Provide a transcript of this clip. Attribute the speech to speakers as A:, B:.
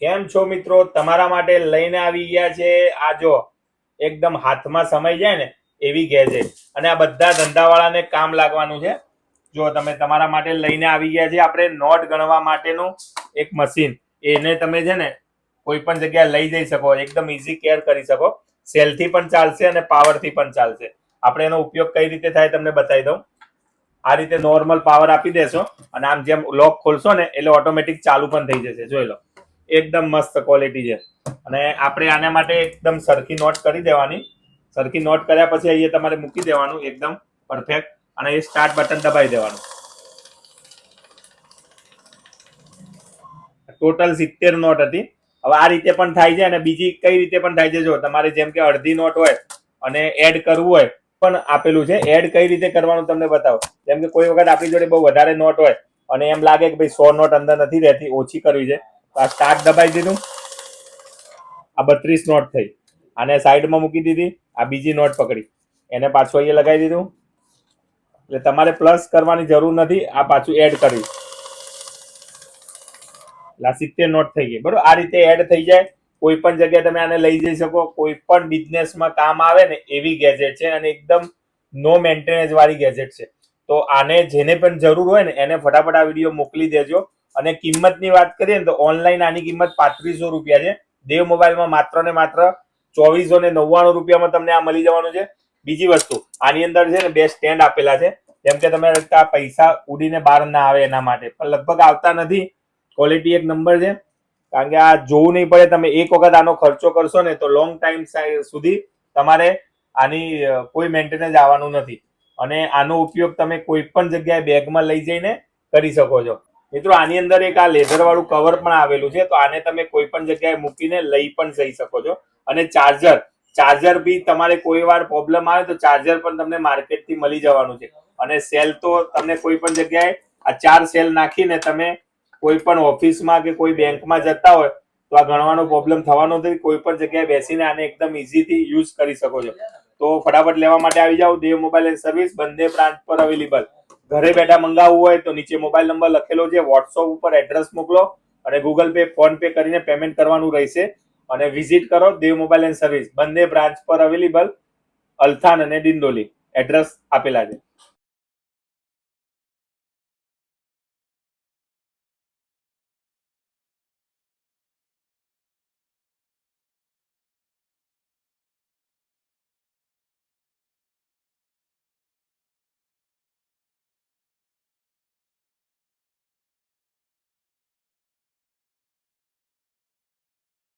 A: કેમ છો મિત્રો? તમારા માટે લઈને આવી ગયા છે આ જો એકદમ હાથમાં સમય જાય ને એવી ગેજેટ. અને આ બધા ધંધાવાળાને કામ લાગવાનું છે. જો તમે તમારા માટે લઈને આવી ગયા છે, આપણે નોટ ગણવા માટેનું એક મશીન. એને તમે છે ને કોઈ પણ જગ્યાએ લઈ જઈ શકો, એકદમ ઇઝી કેર કરી શકો. સેલથી પણ ચાલશે અને પાવરથી પણ ચાલશે. આપણે એનો ઉપયોગ કઈ રીતે થાય તમને બતાવી દઉં. આ રીતે નોર્મલ પાવર આપી દેશો અને આમ જેમ લોક ખોલશો ને એટલે ઓટોમેટિક ચાલુ પણ થઈ જશે. જોઈ લો. એકદમ મસ્ત ક્વોલિટી છે. અને આપણે આના માટે એકદમ સરખી નોટ કરી દેવાની. સરખી નોટ કર્યા પછી અહીંયા તમારે મૂકી દેવાનું એકદમ પરફેક્ટ અને એ સ્ટાર્ટ બટન દબાવી દેવાનું. ટોટલ સિત્તેર નોટ હતી. હવે આ રીતે પણ થાય છે અને બીજી કઈ રીતે પણ થાય છે જો તમારે જેમ કે અડધી નોટ હોય અને એડ કરવું હોય પણ આપેલું છે. એડ કઈ રીતે કરવાનું તમને બતાવો. જેમ કે કોઈ વખત આપણી જોડે બહુ વધારે નોટ હોય અને એમ લાગે કે ભાઈ સો નોટ અંદર નથી રહેતી, ઓછી કરવી છે. આ સ્ટાર્ટ દબાઈ દીધું. આ બત્રીસ નોટ થઈ. આને સાઈડમાં મૂકી દીધી. આ બીજી નોટ પકડી. એને પાછું અહીંયા લગાવી દીધું. એટલે તમારે પ્લસ કરવાની જરૂર નથી. આ પાછું એડ કર્યું. એટલે સિત્તેર નોટ થઈ ગઈ. બરોબર? આ રીતે એડ થઈ જાય. કોઈ પણ જગ્યાએ તમે આને લઈ જઈ શકો. કોઈ પણ બિઝનેસમાં કામ આવે ને એવી ગેજેટ છે અને એકદમ નો મેન્ટેનન્સ વાળી ગેજેટ છે. તો આને જેને પણ જરૂર હોય ને એને ફટાફટ આ વીડિયો મોકલી દેજો. અને કિંમતની વાત કરીએ ને તો ઓનલાઈન આની કિંમત પાંત્રીસો રૂપિયા છે. દેવ મોબાઈલમાં માત્ર ને માત્ર ચોવીસો ને નવ્વાણું રૂપિયામાં તમને આ મળી જવાનું છે. બીજી વસ્તુ, આની અંદર છે ને બે સ્ટેન્ડ આપેલા છે. જેમ કે તમે પૈસા ઉડીને બહાર ના આવે એના માટે. પણ લગભગ આવતા નથી. ક્વોલિટી એક નંબર છે. કારણ કે આ જોવું નહીં પડે, તમે એક વખત આનો ખર્ચો કરશો ને તો લોંગ ટાઈમ સુધી તમારે આની કોઈ મેન્ટેનન્સ આવવાનું નથી. અને આનો ઉપયોગ તમે કોઈ પણ જગ્યાએ બેગમાં લઈ જઈને કરી શકો છો. મિત્રો, આની અંદર એક આ લેધર વાળું કવર પણ આવેલું છે, તો આને તમે કોઈ પણ જગ્યાએ મૂકીને લઈ પણ જઈ શકો છો. અને ચાર્જર ચાર્જર બી તમારે કોઈ વાર પ્રોબ્લેમ આવે તો ચાર્જર પણ તમને માર્કેટથી મળી જવાનું છે. અને સેલ તો તમને કોઈ પણ જગ્યાએ, આ ચાર સેલ નાખીને તમે કોઈ પણ ઓફિસમાં કે કોઈ બેંકમાં જતા હોય, તો આ ગણવાનો પ્રોબ્લેમ થવાનો નથી. કોઈ પણ જગ્યાએ બેસીને આને એકદમ ઇઝીથી યુઝ કરી શકો છો. તો ફટાફટ લેવા માટે આવી જાઓ. દેવ મોબાઈલ એન્ડ સર્વિસ બંને બ્રાન્ચ પર અવેલેબલ ઘરે બેઠા મંગાવવું હોય તો નીચે મોબાઈલ નંબર લખેલો છે વોટ્સઅપ ઉપર એડ્રેસ મોકલો અને ગૂગલ પે ફોન પે કરીને પેમેન્ટ કરવાનું રહેશે. અને વિઝિટ કરો દેવ મોબાઈલ એન્ડ સર્વિસ બંને બ્રાન્ચ પર અવેલેબલ અલથાન અને ડિંડોલી. એડ્રેસ આપેલા છે.